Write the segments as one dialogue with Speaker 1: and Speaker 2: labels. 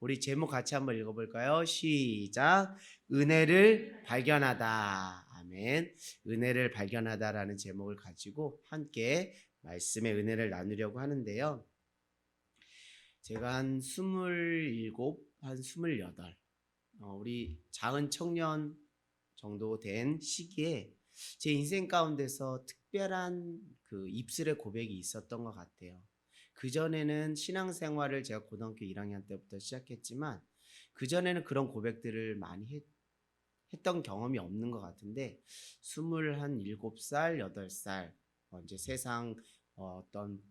Speaker 1: 우리 제목 같이 한번 읽어볼까요? 시작. 은혜를 발견하다. 아멘. 은혜를 발견하다라는 제목을 가지고 함께 말씀의 은혜를 나누려고 하는데요. 제가 한 스물일곱, 한 스물여덟, 어, 우리 작은 청년 정도 된 시기에 제 인생 가운데서 특별한 그 입술의 고백이 있었던 것 같아요. 그 전에는 신앙생활을 제가 고등학교 1학년 때부터 시작했지만 그 전에는 그런 고백들을 많이 했, 했던 경험이 없는 것 같은데 스물한 일곱 살, 여덟 살 어, 이제 세상 어, 어떤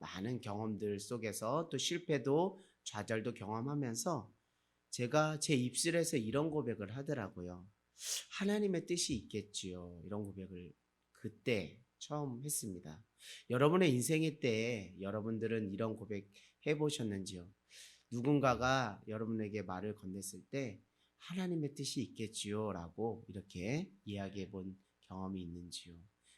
Speaker 1: 많은 경험들 속에서 또 실패도 좌절도 경험하면서 제가 제 입술에서 이런 고백을 하더라고요. 하나님의 뜻이 있겠지요. 이런 고백을 그때 처음 했습니다. 여러분의 인생의 때에 여러분들은 이런 고백 해보셨는지요? 누군가가 여러분에게 말을 건넸을 때 하나님의 뜻이 있겠지요. 라고 이렇게 이야기해 본 경험이 있는지요?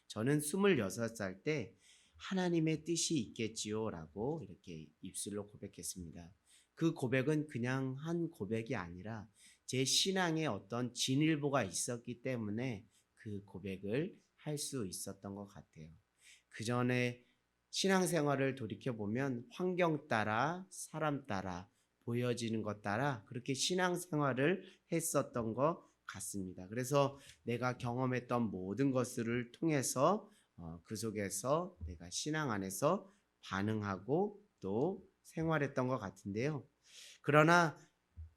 Speaker 1: 저는 26살 때 하나님의 뜻이 있겠지요. 라고 이렇게 입술로 고백했습니다. 그 고백은 그냥 한 고백이 아니라 제 신앙에 어떤 진일보가 있었기 때문에 그 고백을 할 수 있었던 것 같아요. 그 전에 신앙생활을 돌이켜 보면 환경 따라, 사람 따라, 보여지는 것 따라 그렇게 신앙생활을 했었던 것 같습니다. 그래서 내가 경험했던 모든 것들을 통해서 어, 그 속에서 내가 신앙 안에서 반응하고 또 생활했던 것 같은데요. 그러나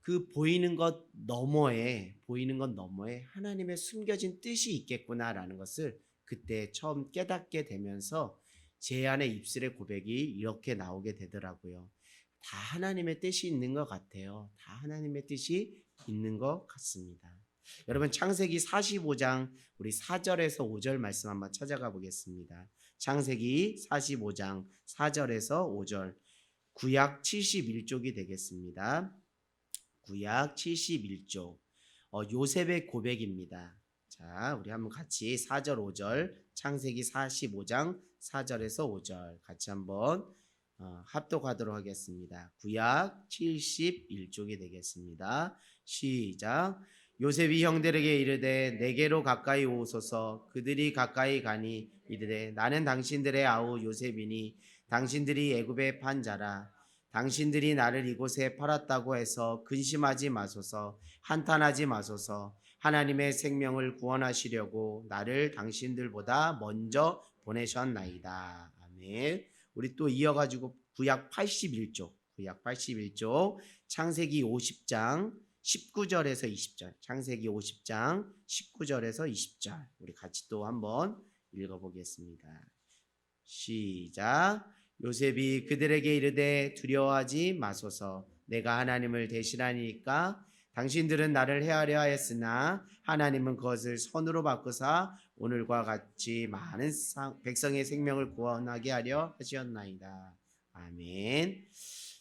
Speaker 1: 그 보이는 것 너머에 보이는 것 너머에 하나님의 숨겨진 뜻이 있겠구나라는 것을 그때 처음 깨닫게 되면서 제 안에 입술의 고백이 이렇게 나오게 되더라고요. 다 하나님의 뜻이 있는 것 같아요. 다 하나님의 뜻이 있는 것 같습니다. 여러분 창세기 45장 우리 4절에서 5절 말씀 한번 찾아가 보겠습니다. 창세기 45장 4절에서 5절 구약 71쪽이 되겠습니다. 구약 71쪽 어, 요셉의 고백입니다. 자, 우리 한번 같이 4절 5절 창세기 45장 4절에서 5절 같이 한번 어, 합독하도록 하겠습니다. 구약 71쪽이 되겠습니다. 시작. 요셉이 형들에게 이르되 내게로 가까이 오소서 그들이 가까이 가니 이르되 나는 당신들의 아우 요셉이니 당신들이 애굽의 판자라 당신들이 나를 이곳에 팔았다고 해서 근심하지 마소서 한탄하지 마소서 하나님의 생명을 구원하시려고 나를 당신들보다 먼저 보내셨나이다. 아멘. 우리 또 이어가지고 구약 81쪽, 구약 81쪽, 창세기 50장 19절에서 20절, 창세기 50장 19절에서 20절, 우리 같이 또 한번 읽어보겠습니다. 시작. 요셉이 그들에게 이르되 두려워하지 마소서. 내가 하나님을 대신하니까 당신들은 나를 해하려 하였으나 하나님은 그것을 선으로 바꾸사 오늘과 같이 많은 상- 백성의 생명을 구원하게 하려 하시었나이다. 아멘.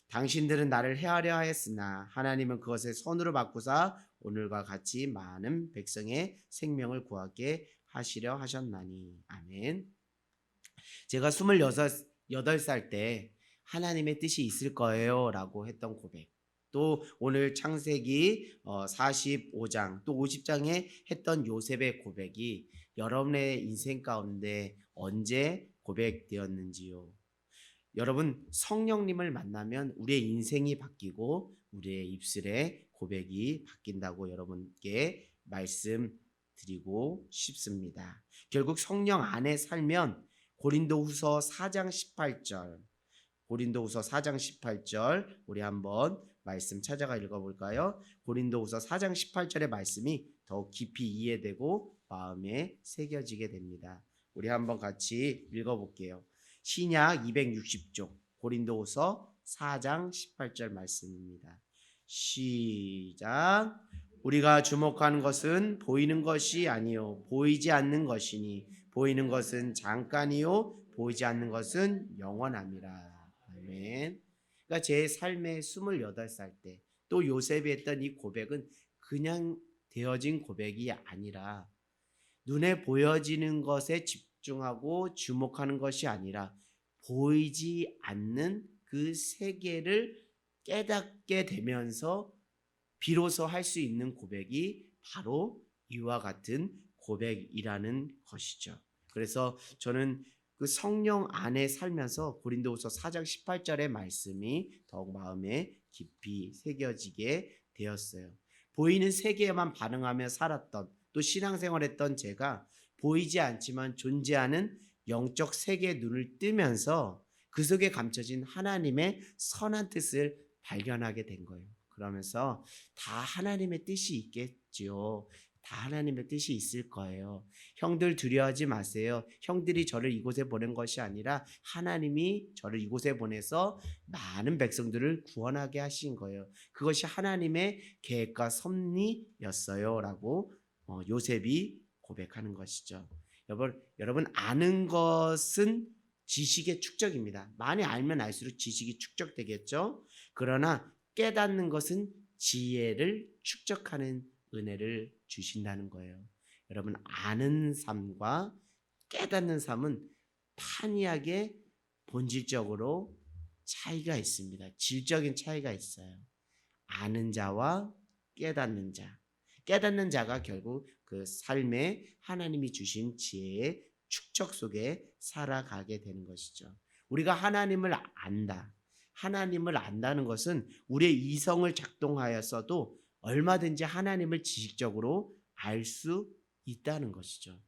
Speaker 1: 당신들은 나를 해하려 하였으나 하나님은 그것을 선으로 바꾸사 오늘과 같이 많은 백성의 생명을 구하게 하시려 하셨나니. 아멘. 제가 26, 8살 때 하나님의 뜻이 있을 거예요 라고 했던 고백. 또 오늘 창세기 45장 또 50장에 했던 요셉의 고백이 여러분의 인생 가운데 언제 고백되었는지요? 여러분 성령님을 만나면 우리의 인생이 바뀌고 우리의 입술의 고백이 바뀐다고 여러분께 말씀드리고 싶습니다. 결국 성령 안에 살면 고린도후서 4장 18절 고린도후서 4장 18절 우리 한번 말씀 찾아가 읽어볼까요? 고린도후서 4장 18절의 말씀이 더욱 깊이 이해되고 마음에 새겨지게 됩니다. 우리 한번 같이 읽어볼게요. 신약 260쪽 고린도후서 4장 18절 말씀입니다. 시작. 우리가 주목하는 것은 보이는 것이 아니요 보이지 않는 것이니 보이는 것은 잠깐이요 보이지 않는 것은 영원함이라. 아멘. 그러니까 제 삶의 28살 때 또 요셉이 했던 이 고백은 그냥 되어진 고백이 아니라 눈에 보여지는 것에 집중하고 주목하는 것이 아니라 보이지 않는 그 세계를 깨닫게 되면서 비로소 할 수 있는 고백이 바로 이와 같은 고백이라는 것이죠. 그래서 저는 그 성령 안에 살면서 고린도후서 4장 18절의 말씀이 더욱 마음에 깊이 새겨지게 되었어요. 보이는 세계에만 반응하며 살았던 또 신앙생활했던 제가 보이지 않지만 존재하는 영적 세계의 눈을 뜨면서 그 속에 감춰진 하나님의 선한 뜻을 발견하게 된 거예요. 그러면서 다 하나님의 뜻이 있겠지요. 다 하나님의 뜻이 있을 거예요. 형들 두려워하지 마세요. 형들이 저를 이곳에 보낸 것이 아니라 하나님이 저를 이곳에 보내서 많은 백성들을 구원하게 하신 거예요. 그것이 하나님의 계획과 섭리였어요 라고 어, 요셉이 고백하는 것이죠. 여러분, 여러분 아는 것은 지식의 축적입니다. 많이 알면 알수록 지식이 축적되겠죠. 그러나 깨닫는 것은 지혜를 축적하는 은혜를 주신다는 거예요. 여러분 아는 삶과 깨닫는 삶은 판이하게 본질적으로 차이가 있습니다. 질적인 차이가 있어요. 아는 자와 깨닫는 자. 깨닫는 자가 결국 그 삶에 하나님이 주신 지혜의 축적 속에 살아가게 되는 것이죠. 우리가 하나님을 안다. 하나님을 안다는 것은 우리의 이성을 작동하여서도 얼마든지 하나님을 지식적으로 알 수 있다는 것이죠.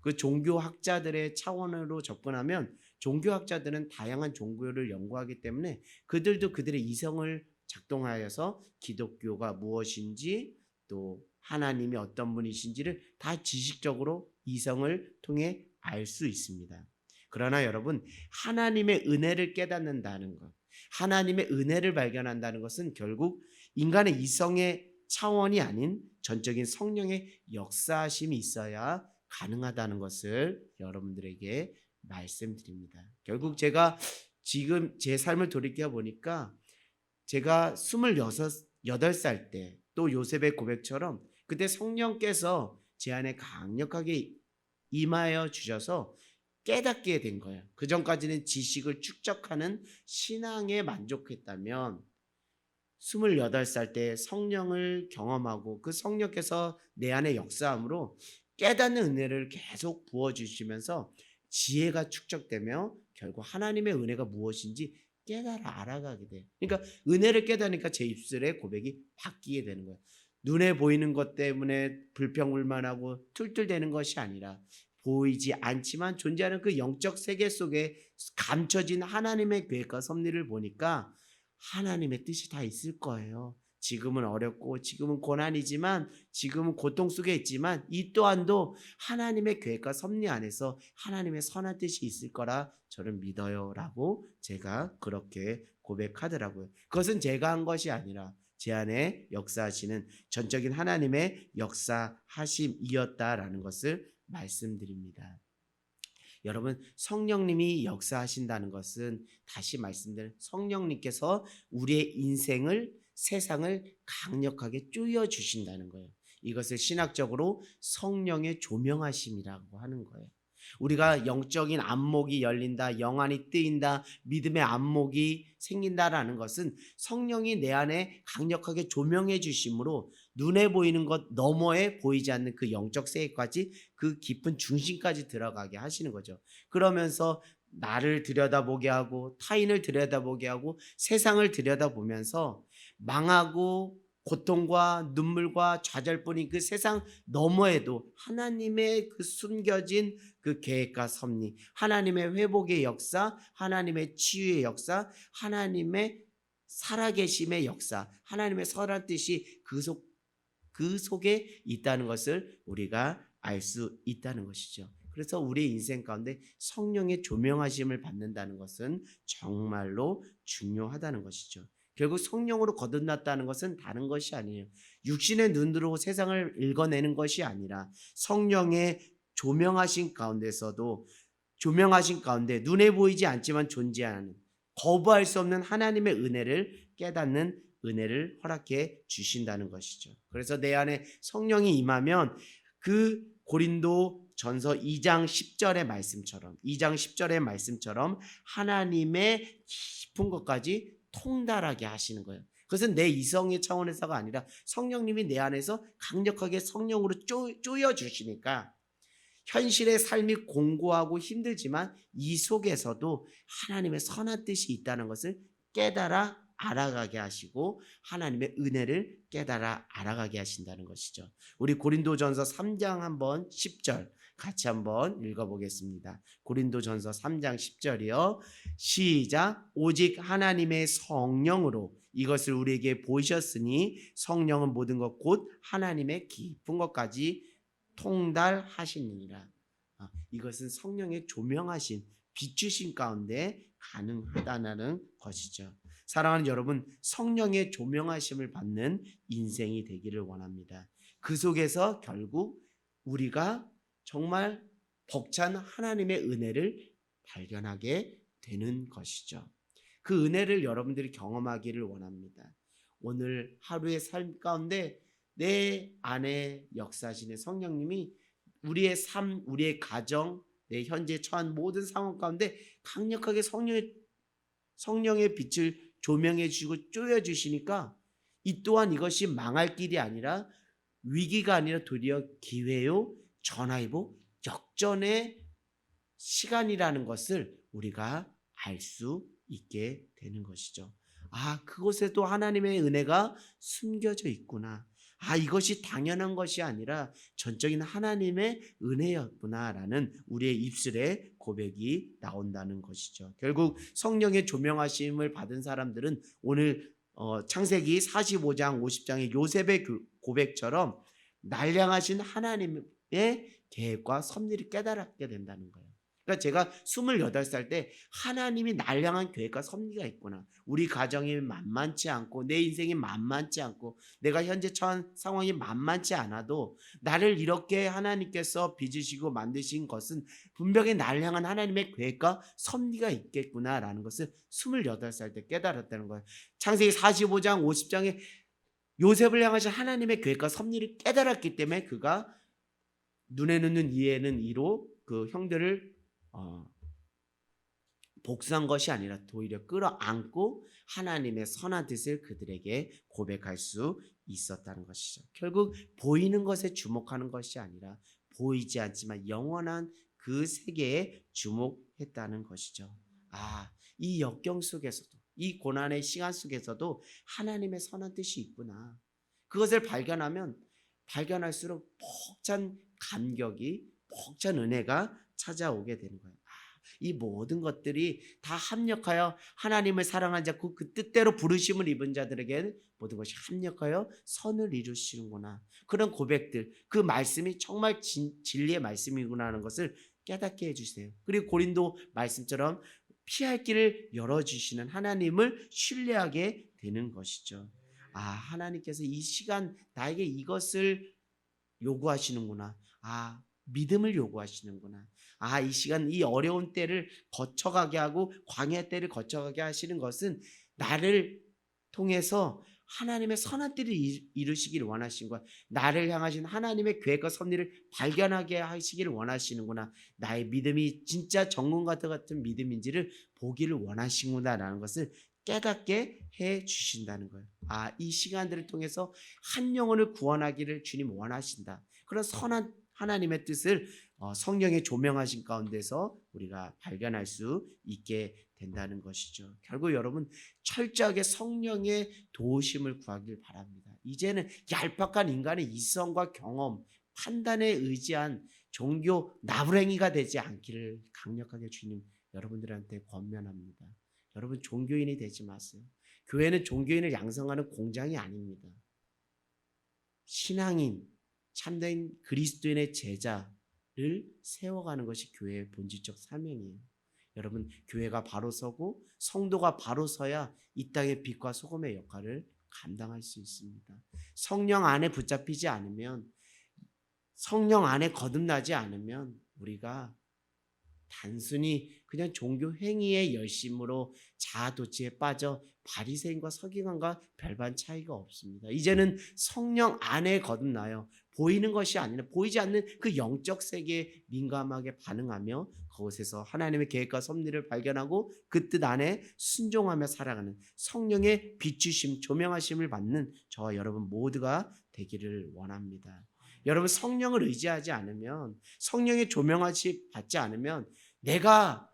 Speaker 1: 그 종교학자들의 차원으로 접근하면 종교학자들은 다양한 종교를 연구하기 때문에 그들도 그들의 이성을 작동하여서 기독교가 무엇인지 또 하나님이 어떤 분이신지를 다 지식적으로 이성을 통해 알 수 있습니다. 그러나 여러분, 하나님의 은혜를 깨닫는다는 것, 하나님의 은혜를 발견한다는 것은 결국 인간의 이성의 차원이 아닌 전적인 성령의 역사심이 있어야 가능하다는 것을 여러분들에게 말씀드립니다. 결국 제가 지금 제 삶을 돌이켜 보니까 제가 26, 8살 때 또 요셉의 고백처럼 그때 성령께서 제 안에 강력하게 임하여 주셔서 깨닫게 된 거예요. 그 전까지는 지식을 축적하는 신앙에 만족했다면 28살 때 성령을 경험하고 그 성령께서 내 안에 역사함으로 깨닫는 은혜를 계속 부어주시면서 지혜가 축적되며 결국 하나님의 은혜가 무엇인지 깨달아 알아가게 돼요. 그러니까 은혜를 깨닫으니까 제 입술의 고백이 바뀌게 되는 거예요. 눈에 보이는 것 때문에 불평불만하고 툴툴대는 것이 아니라 보이지 않지만 존재하는 그 영적 세계 속에 감춰진 하나님의 계획과 섭리를 보니까 하나님의 뜻이 다 있을 거예요. 지금은 어렵고 지금은 고난이지만 지금은 고통 속에 있지만 이 또한도 하나님의 계획과 섭리 안에서 하나님의 선한 뜻이 있을 거라 저는 믿어요라고 제가 그렇게 고백하더라고요. 그것은 제가 한 것이 아니라 제 안에 역사하시는 전적인 하나님의 역사하심이었다라는 것을 말씀드립니다. 여러분 성령님이 역사하신다는 것은 다시 말씀드린 성령님께서 우리의 인생을 세상을 강력하게 쪼여 주신다는 거예요. 이것을 신학적으로 성령의 조명하심이라고 하는 거예요. 우리가 영적인 안목이 열린다, 영안이 뜨인다, 믿음의 안목이 생긴다라는 것은 성령이 내 안에 강력하게 조명해 주심으로 눈에 보이는 것 너머에 보이지 않는 그 영적 세계까지 그 깊은 중심까지 들어가게 하시는 거죠. 그러면서 나를 들여다보게 하고 타인을 들여다보게 하고 세상을 들여다보면서 망하고 고통과 눈물과 좌절뿐인 그 세상 너머에도 하나님의 그 숨겨진 그 계획과 섭리, 하나님의 회복의 역사, 하나님의 치유의 역사, 하나님의 살아계심의 역사, 하나님의 선한 뜻이 그 속, 그 속에 있다는 것을 우리가 알 수 있다는 것이죠. 그래서 우리 인생 가운데 성령의 조명하심을 받는다는 것은 정말로 중요하다는 것이죠. 결국 성령으로 거듭났다는 것은 다른 것이 아니에요. 육신의 눈으로 세상을 읽어내는 것이 아니라 성령의 조명하신 가운데서도 조명하신 가운데 눈에 보이지 않지만 존재하는 거부할 수 없는 하나님의 은혜를 깨닫는 은혜를 허락해 주신다는 것이죠. 그래서 내 안에 성령이 임하면 그 고린도 전서 2장 10절의 말씀처럼 2장 10절의 말씀처럼 하나님의 깊은 것까지 통달하게 하시는 거예요. 그것은 내 이성의 차원에서가 아니라 성령님이 내 안에서 강력하게 성령으로 쪼, 쪼여 주시니까 현실의 삶이 공고하고 힘들지만 이 속에서도 하나님의 선한 뜻이 있다는 것을 깨달아 알아가게 하시고 하나님의 은혜를 깨달아 알아가게 하신다는 것이죠. 우리 고린도전서 3장 한번 10절 같이 한번 읽어보겠습니다. 고린도전서 3장 10절이요. 시작. 오직 하나님의 성령으로 이것을 우리에게 보이셨으니 성령은 모든 것 곧 하나님의 깊은 것까지 통달하시느니라. 아, 이것은 성령의 조명하신 비추신 가운데 가능하다는 것이죠. 사랑하는 여러분, 성령의 조명하심을 받는 인생이 되기를 원합니다. 그 속에서 결국 우리가 정말 벅찬 하나님의 은혜를 발견하게 되는 것이죠. 그 은혜를 여러분들이 경험하기를 원합니다. 오늘 하루의 삶 가운데 내 안에 역사하시는 성령님이 우리의 삶, 우리의 가정, 내 현재 처한 모든 상황 가운데 강력하게 성령의 성령의 빛을 조명해 주시고 쪼여 주시니까 이 또한 이것이 망할 길이 아니라 위기가 아니라 도리어 기회요 전화위복 역전의 시간이라는 것을 우리가 알 수 있게 되는 것이죠. 아, 그곳에도 하나님의 은혜가 숨겨져 있구나. 아, 이것이 당연한 것이 아니라 전적인 하나님의 은혜였구나라는 우리의 입술에 고백이 나온다는 것이죠. 결국 성령의 조명하심을 받은 사람들은 오늘 어, 창세기 45장 50장의 요셉의 그 고백처럼 날량하신 하나님의 계획과 섭리를 깨달았게 된다는 거예요. 그러니까 제가 28살 때 하나님이 날량한 계획과 섭리가 있구나. 우리 가정이 만만치 않고 내 인생이 만만치 않고 내가 현재 처한 상황이 만만치 않아도 나를 이렇게 하나님께서 빚으시고 만드신 것은 분명히 날량한 하나님의 계획과 섭리가 있겠구나라는 것을 28살 때 깨달았다는 거예요. 창세기 45장 50장에 요셉을 향하신 하나님의 계획과 섭리를 깨달았기 때문에 그가 눈에는 눈 이에는 이로 그 형들을 어, 복수한 것이 아니라 오히려 끌어안고 하나님의 선한 뜻을 그들에게 고백할 수 있었다는 것이죠. 결국 보이는 것에 주목하는 것이 아니라 보이지 않지만 영원한 그 세계에 주목했다는 것이죠. 아, 이 역경 속에서도 이 고난의 시간 속에서도 하나님의 선한 뜻이 있구나. 그것을 발견하면 발견할수록 벅찬 감격이 벅찬 은혜가 찾아오게 되는 거예요. 아, 이 모든 것들이 다 합력하여 하나님을 사랑한 자, 그, 그 뜻대로 부르심을 입은 자들에게는 모든 것이 합력하여 선을 이루시는구나. 그런 고백들, 그 말씀이 정말 진, 진리의 말씀이구나 하는 것을 깨닫게 해주세요. 그리고 고린도 말씀처럼 피할 길을 열어주시는 하나님을 신뢰하게 되는 것이죠. 아, 하나님께서 이 시간 나에게 이것을 요구하시는구나. 아, 믿음을 요구하시는구나. 아, 이 시간 이 어려운 때를 거쳐가게 하고 광야 때를 거쳐가게 하시는 것은 나를 통해서 하나님의 선한 때를 이루시기를 원하신 거야. 나를 향하신 하나님의 계획과 섭리를 발견하게 하시기를 원하시는구나. 나의 믿음이 진짜 전문가 같은 믿음인지를 보기를 원하시구나라는 것을 깨닫게 해 주신다는 거예요. 아, 이 시간들을 통해서 한 영혼을 구원하기를 주님 원하신다. 그런 선한 하나님의 뜻을 어, 성령의 조명하신 가운데서 우리가 발견할 수 있게 된다는 것이죠. 결국 여러분 철저하게 성령의 도우심을 구하길 바랍니다. 이제는 얄팍한 인간의 이성과 경험, 판단에 의지한 종교 나부랭이가 되지 않기를 강력하게 주님 여러분들한테 권면합니다. 여러분 종교인이 되지 마세요. 교회는 종교인을 양성하는 공장이 아닙니다. 신앙인, 참된 그리스도인의 제자 를 세워가는 것이 교회의 본질적 사명이에요. 여러분 교회가 바로 서고 성도가 바로 서야 이 땅의 빛과 소금의 역할을 감당할 수 있습니다. 성령 안에 붙잡히지 않으면 성령 안에 거듭나지 않으면 우리가 단순히 그냥 종교 행위의 열심으로 자아도취에 빠져 바리새인과 서기관과 별반 차이가 없습니다. 이제는 성령 안에 거듭나요. 보이는 것이 아니라 보이지 않는 그 영적 세계에 민감하게 반응하며 그곳에서 하나님의 계획과 섭리를 발견하고 그 뜻 안에 순종하며 살아가는 성령의 비추심, 조명하심을 받는 저와 여러분 모두가 되기를 원합니다. 여러분 성령을 의지하지 않으면 성령의 조명하심 받지 않으면 내가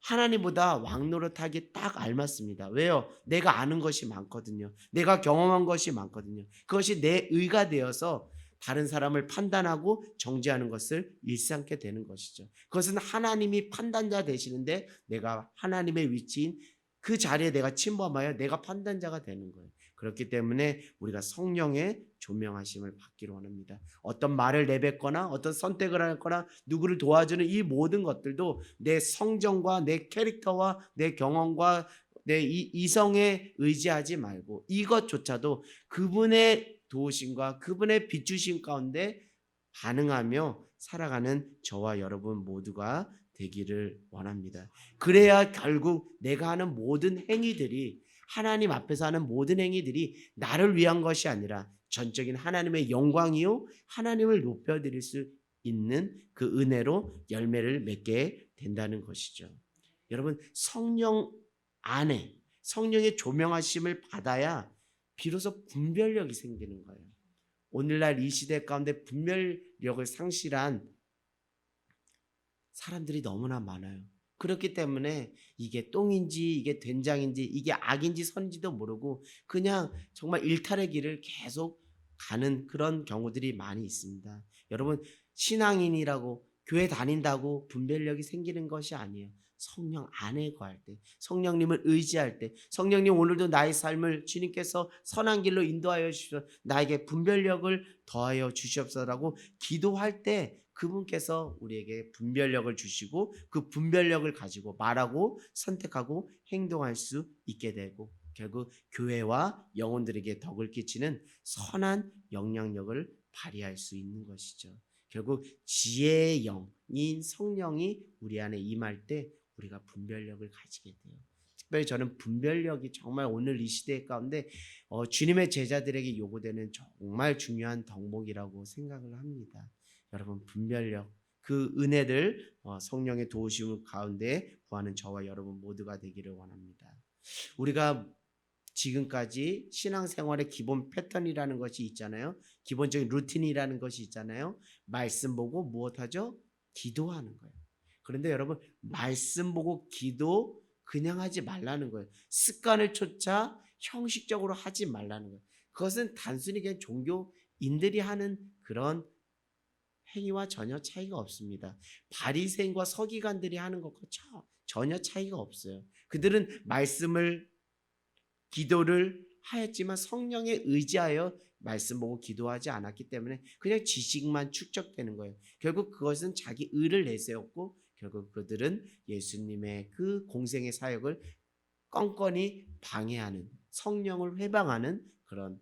Speaker 1: 하나님보다 왕노릇하기 딱 알맞습니다. 왜요? 내가 아는 것이 많거든요. 내가 경험한 것이 많거든요. 그것이 내 의가 되어서 다른 사람을 판단하고 정죄하는 것을 일삼게 되는 것이죠. 그것은 하나님이 판단자 되시는데 내가 하나님의 위치인 그 자리에 내가 침범하여 내가 판단자가 되는 거예요. 그렇기 때문에 우리가 성령의 조명하심을 받기를 원합니다. 어떤 말을 내뱉거나 어떤 선택을 하거나 누구를 도와주는 이 모든 것들도 내 성정과 내 캐릭터와 내 경험과 내 이- 이성에 의지하지 말고 이것조차도 그분의 도우심과 그분의 비추심 가운데 반응하며 살아가는 저와 여러분 모두가 되기를 원합니다. 그래야 결국 내가 하는 모든 행위들이 하나님 앞에서 하는 모든 행위들이 나를 위한 것이 아니라 전적인 하나님의 영광이요 하나님을 높여 드릴 수 있는 그 은혜로 열매를 맺게 된다는 것이죠. 여러분 성령 안에 성령의 조명하심을 받아야 비로소 분별력이 생기는 거예요. 오늘날 이 시대 가운데 분별력을 상실한 사람들이 너무나 많아요. 그렇기 때문에 이게 똥인지 이게 된장인지 이게 악인지 선인지도 모르고 그냥 정말 일탈의 길을 계속 가는 그런 경우들이 많이 있습니다. 여러분 신앙인이라고 교회 다닌다고 분별력이 생기는 것이 아니에요. 성령 안에 거할 때, 성령님을 의지할 때, 성령님 오늘도 나의 삶을 주님께서 선한 길로 인도하여 주시옵소서, 나에게 분별력을 더하여 주시옵소서라고 기도할 때 그분께서 우리에게 분별력을 주시고 그 분별력을 가지고 말하고 선택하고 행동할 수 있게 되고 결국 교회와 영혼들에게 덕을 끼치는 선한 영향력을 발휘할 수 있는 것이죠. 결국 지혜의 영인 성령이 우리 안에 임할 때 우리가 분별력을 가지게 돼요. 특별히 저는 분별력이 정말 오늘 이 시대 가운데 어, 주님의 제자들에게 요구되는 정말 중요한 덕목이라고 생각을 합니다. 여러분 분별력 그 은혜를 어, 성령의 도우심 가운데 구하는 저와 여러분 모두가 되기를 원합니다. 우리가 지금까지 신앙생활의 기본 패턴이라는 것이 있잖아요. 기본적인 루틴이라는 것이 있잖아요. 말씀 보고 무엇하죠? 기도하는 거예요. 그런데 여러분 말씀 보고 기도 그냥 하지 말라는 거예요. 습관을 쫓아 형식적으로 하지 말라는 거예요. 그것은 단순히 그냥 종교인들이 하는 그런 행위와 전혀 차이가 없습니다. 바리새인과 서기관들이 하는 것과 전혀 차이가 없어요. 그들은 말씀을 기도를 하였지만 성령에 의지하여 말씀 보고 기도하지 않았기 때문에 그냥 지식만 축적되는 거예요. 결국 그것은 자기 의를 내세웠고 결국 그들은 예수님의 그 공생의 사역을 껌껌이 방해하는 성령을 회방하는 그런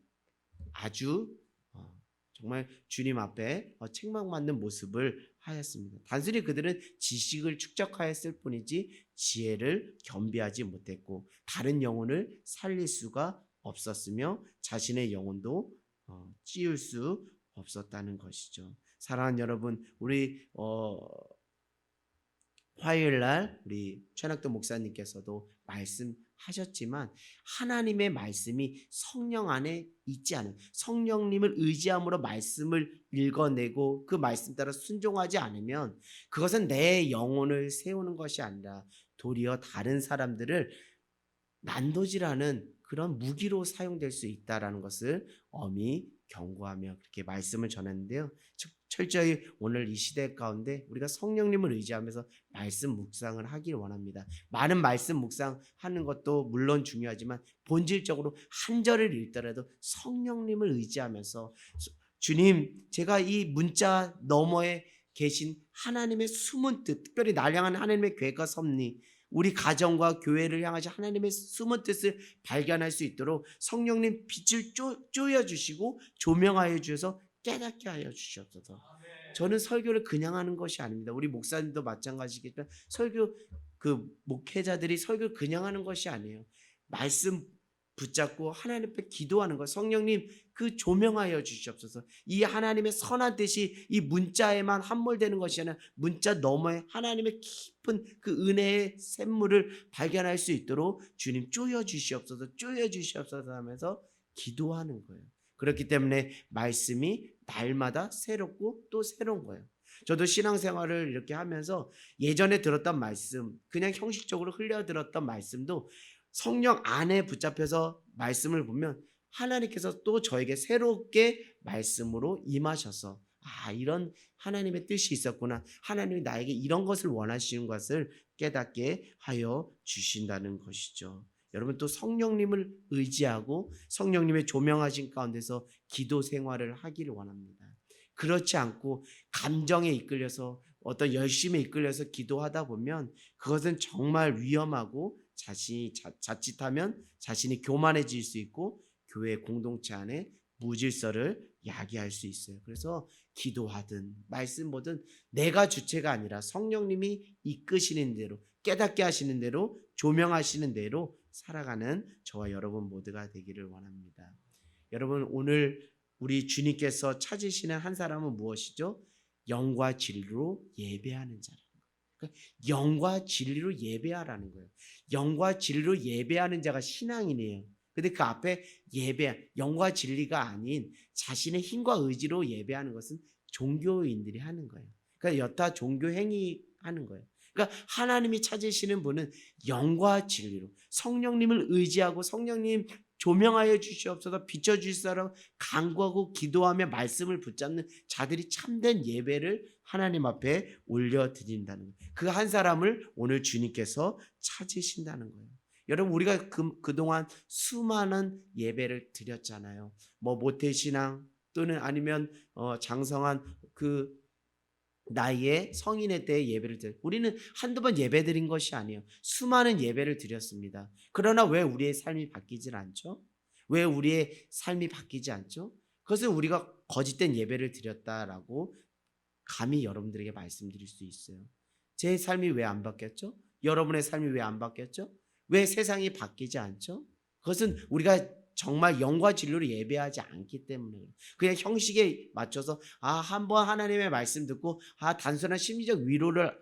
Speaker 1: 아주 어, 정말 주님 앞에 어, 책망받는 모습을 하였습니다. 단순히 그들은 지식을 축적하였을 뿐이지 지혜를 겸비하지 못했고 다른 영혼을 살릴 수가 없었으며 자신의 영혼도 어, 찌울 수 없었다는 것이죠. 사랑하는 여러분, 우리 어, 화요일 날 우리 최낙도 목사님께서도 말씀하셨지만 하나님의 말씀이 성령 안에 있지 않은 성령님을 의지함으로 말씀을 읽어내고 그 말씀 따라 순종하지 않으면 그것은 내 영혼을 세우는 것이 아니라 도리어 다른 사람들을 난도질하는 그런 무기로 사용될 수 있다라는 것을 엄히 경고하며 그렇게 말씀을 전했는데요. 철저히 오늘 이 시대 가운데 우리가 성령님을 의지하면서 말씀 묵상을 하길 원합니다. 많은 말씀 묵상하는 것도 물론 중요하지만 본질적으로 한 절을 읽더라도 성령님을 의지하면서 주님, 제가 이 문자 너머에 계신 하나님의 숨은 뜻, 특별히 날 향한 하나님의 계획과 섭리, 우리 가정과 교회를 향하신 하나님의 숨은 뜻을 발견할 수 있도록 성령님 빛을 쪼, 쪼여 주시고 조명하여 주셔서 깨닫게 하여 주시옵소서. 저는 설교를 그냥 하는 것이 아닙니다. 우리 목사님도 마찬가지겠지만 설교 그 목회자들이 설교 그냥 하는 것이 아니에요. 말씀 붙잡고 하나님 앞에 기도하는 거 성령님 그 조명하여 주시옵소서. 이 하나님의 선한 뜻이 이 문자에만 함몰되는 것이 아니라 문자 너머에 하나님의 깊은 그 은혜의 샘물을 발견할 수 있도록 주님 쪼여 주시옵소서. 쪼여 주시옵소서 하면서 기도하는 거예요. 그렇기 때문에 말씀이 날마다 새롭고 또 새로운 거예요. 저도 신앙생활을 이렇게 하면서 예전에 들었던 말씀, 그냥 형식적으로 흘려 들었던 말씀도 성령 안에 붙잡혀서 말씀을 보면 하나님께서 또 저에게 새롭게 말씀으로 임하셔서 아 이런 하나님의 뜻이 있었구나 하나님이 나에게 이런 것을 원하시는 것을 깨닫게 하여 주신다는 것이죠. 여러분 또 성령님을 의지하고 성령님의 조명하신 가운데서 기도 생활을 하기를 원합니다. 그렇지 않고 감정에 이끌려서 어떤 열심에 이끌려서 기도하다 보면 그것은 정말 위험하고 자신이 자, 자칫하면 자신이 교만해질 수 있고 교회 공동체 안에 무질서를 야기할 수 있어요. 그래서 기도하든 말씀 보든 내가 주체가 아니라 성령님이 이끄시는 대로 깨닫게 하시는 대로 조명하시는 대로 살아가는 저와 여러분 모두가 되기를 원합니다. 여러분 오늘 우리 주님께서 찾으시는 한 사람은 무엇이죠? 영과 진리로 예배하는 자라는 거예요. 그러니까 영과 진리로 예배하라는 거예요. 영과 진리로 예배하는 자가 신앙이네요. 근데 그 앞에 예배, 영과 진리가 아닌 자신의 힘과 의지로 예배하는 것은 종교인들이 하는 거예요. 그러니까 여타 종교 행위 하는 거예요. 그러니까 하나님이 찾으시는 분은 영과 진리로 성령님을 의지하고 성령님 조명하여 주시옵소서 비춰 주시사람 간구하고 기도하며 말씀을 붙잡는 자들이 참된 예배를 하나님 앞에 올려 드린다는 거예요. 그 한 사람을 오늘 주님께서 찾으신다는 거예요. 여러분 우리가 그, 그동안 수많은 예배를 드렸잖아요. 뭐 모태신앙 또는 아니면 어, 장성한 그 나이에 성인의 때 예배를 드렸 우리는 한두 번 예배 드린 것이 아니에요. 수많은 예배를 드렸습니다. 그러나 왜 우리의 삶이 바뀌질 않죠? 왜 우리의 삶이 바뀌지 않죠? 그것은 우리가 거짓된 예배를 드렸다라고 감히 여러분들에게 말씀드릴 수 있어요. 제 삶이 왜 안 바뀌었죠? 여러분의 삶이 왜 안 바뀌었죠? 왜 세상이 바뀌지 않죠? 그것은 우리가 정말 영과 진리로 예배하지 않기 때문에 그냥 형식에 맞춰서 아 한번 하나님의 말씀 듣고 아 단순한 심리적 위로를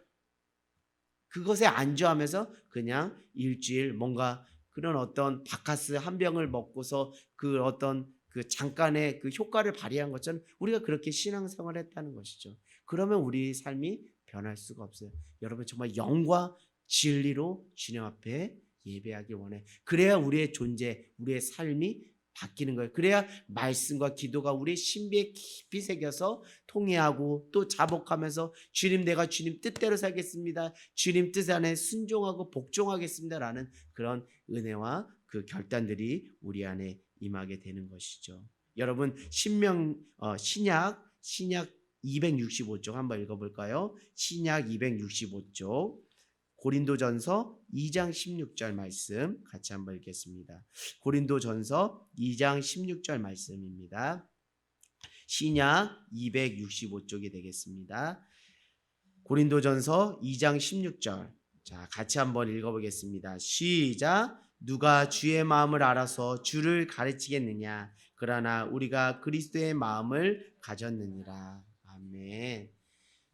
Speaker 1: 그것에 안주하면서 그냥 일주일 뭔가 그런 어떤 바카스 한 병을 먹고서 그 어떤 그 잠깐의 그 효과를 발휘한 것처럼 우리가 그렇게 신앙생활을 했다는 것이죠. 그러면 우리 삶이 변할 수가 없어요. 여러분 정말 영과 진리로 주님 앞에 예배하길 원해. 그래야 우리의 존재, 우리의 삶이 바뀌는 거예요. 그래야 말씀과 기도가 우리 신비에 깊이 새겨서 통해하고 또 자복하면서 주님 내가 주님 뜻대로 살겠습니다. 주님 뜻 안에 순종하고 복종하겠습니다라는 그런 은혜와 그 결단들이 우리 안에 임하게 되는 것이죠. 여러분 신명 어, 신약 신약 265쪽 한번 읽어볼까요? 신약 265쪽 고린도전서 2장 16절 말씀 같이 한번 읽겠습니다. 고린도전서 2장 16절 말씀입니다. 신약 265쪽이 되겠습니다. 고린도전서 2장 16절. 자, 같이 한번 읽어 보겠습니다. 시작. 누가 주의 마음을 알아서 주를 가르치겠느냐? 그러나 우리가 그리스도의 마음을 가졌느니라. 아멘.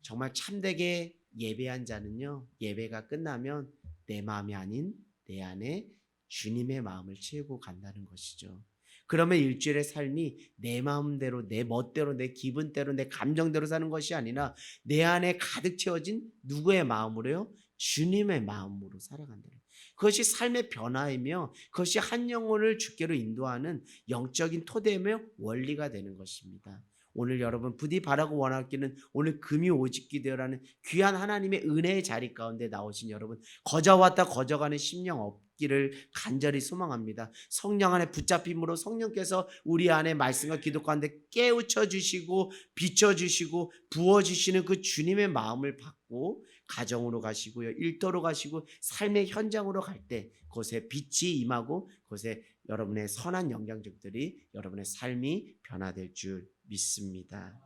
Speaker 1: 정말 참되게 예배한 자는요, 예배가 끝나면 내 마음이 아닌 내 안에 주님의 마음을 채우고 간다는 것이죠. 그러면 일주일의 삶이 내 마음대로, 내 멋대로, 내 기분대로, 내 감정대로 사는 것이 아니라 내 안에 가득 채워진 누구의 마음으로요? 주님의 마음으로 살아간다. 그것이 삶의 변화이며 그것이 한 영혼을 주께로 인도하는 영적인 토대며 원리가 되는 것입니다. 오늘 여러분 부디 바라고 원하기는 오늘 금이 오직기 되어라는 귀한 하나님의 은혜의 자리 가운데 나오신 여러분 거저 왔다 거저 가는 심령 없기를 간절히 소망합니다. 성령 안에 붙잡힘으로 성령께서 우리 안에 말씀과 기도 가운데 깨우쳐 주시고 비춰 주시고 부어 주시는 그 주님의 마음을 받고 가정으로 가시고요. 일터로 가시고 삶의 현장으로 갈 때 그곳에 빛이 임하고 그곳에 여러분의 선한 영향력들이 여러분의 삶이 변화될 줄 믿습니다.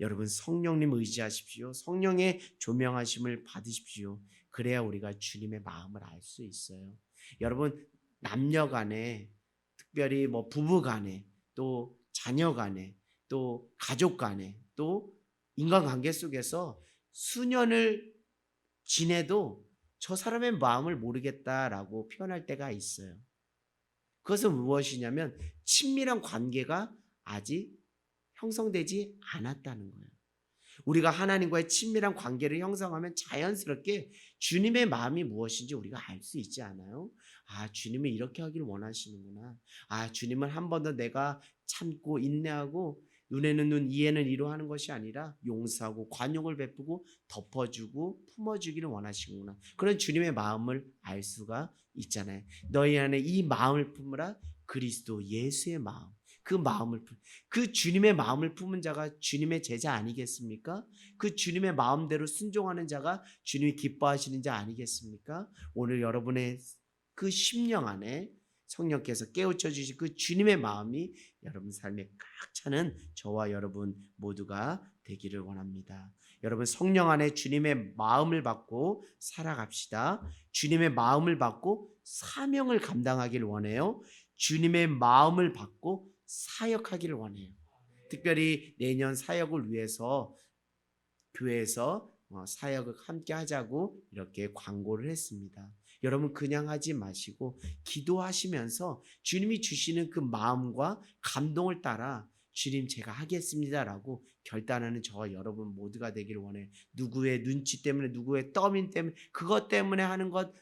Speaker 1: 여러분 성령님 의지하십시오. 성령의 조명하심을 받으십시오. 그래야 우리가 주님의 마음을 알 수 있어요. 여러분 남녀 간에 특별히 뭐 부부 간에 또 자녀 간에 또 가족 간에 또 인간관계 속에서 수년을 지내도 저 사람의 마음을 모르겠다라고 표현할 때가 있어요. 그것은 무엇이냐면 친밀한 관계가 아직 형성되지 않았다는 거예요. 우리가 하나님과의 친밀한 관계를 형성하면 자연스럽게 주님의 마음이 무엇인지 우리가 알 수 있지 않아요? 아, 주님은 이렇게 하기를 원하시는구나. 아, 주님은 한 번 더 내가 참고 인내하고 눈에는 눈, 이에는 이로 하는 것이 아니라 용서하고 관용을 베푸고 덮어주고 품어주기를 원하시구나. 그런 주님의 마음을 알 수가 있잖아요. 너희 안에 이 마음을 품으라 그리스도 예수의 마음. 그 마음을 품, 그 주님의 마음을 품은 자가 주님의 제자 아니겠습니까? 그 주님의 마음대로 순종하는 자가 주님이 기뻐하시는 자 아니겠습니까? 오늘 여러분의 그 심령 안에 성령께서 깨우쳐 주신 그 주님의 마음이 여러분 삶에 꽉 차는 저와 여러분 모두가 되기를 원합니다. 여러분 성령 안에 주님의 마음을 받고 살아갑시다. 주님의 마음을 받고 사명을 감당하기를 원해요. 주님의 마음을 받고 사역하기를 원해요. 특별히 내년 사역을 위해서 교회에서 어, 사역을 함께 하자고 이렇게 광고를 했습니다. 여러분 그냥 하지 마시고 기도하시면서 주님이 주시는 그 마음과 감동을 따라 주님 제가 하겠습니다라고 결단하는 저와 여러분 모두가 되기를 원해요. 누구의 눈치 때문에 누구의 떠민 때문에 그것 때문에 하는 것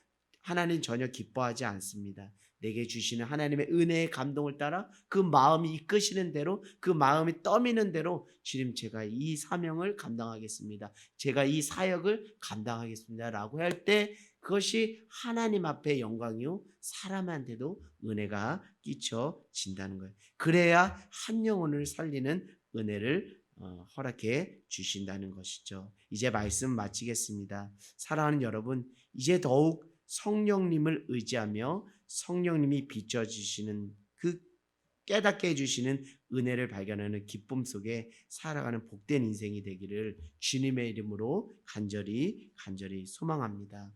Speaker 1: 하나님 전혀 기뻐하지 않습니다. 내게 주시는 하나님의 은혜의 감동을 따라 그 마음이 이끄시는 대로 그 마음이 떠미는 대로 주님 제가 이 사명을 감당하겠습니다. 제가 이 사역을 감당하겠습니다라고 할 때 그것이 하나님 앞에 영광이요 사람한테도 은혜가 끼쳐진다는 거예요. 그래야 한 영혼을 살리는 은혜를 어, 허락해 주신다는 것이죠. 이제 말씀 마치겠습니다. 사랑하는 여러분, 이제 더욱 성령님을 의지하며 성령님이 비춰 주시는 그 깨닫게 해주시는 은혜를 발견하는 기쁨 속에 살아가는 복된 인생이 되기를 주님의 이름으로 간절히 간절히 소망합니다.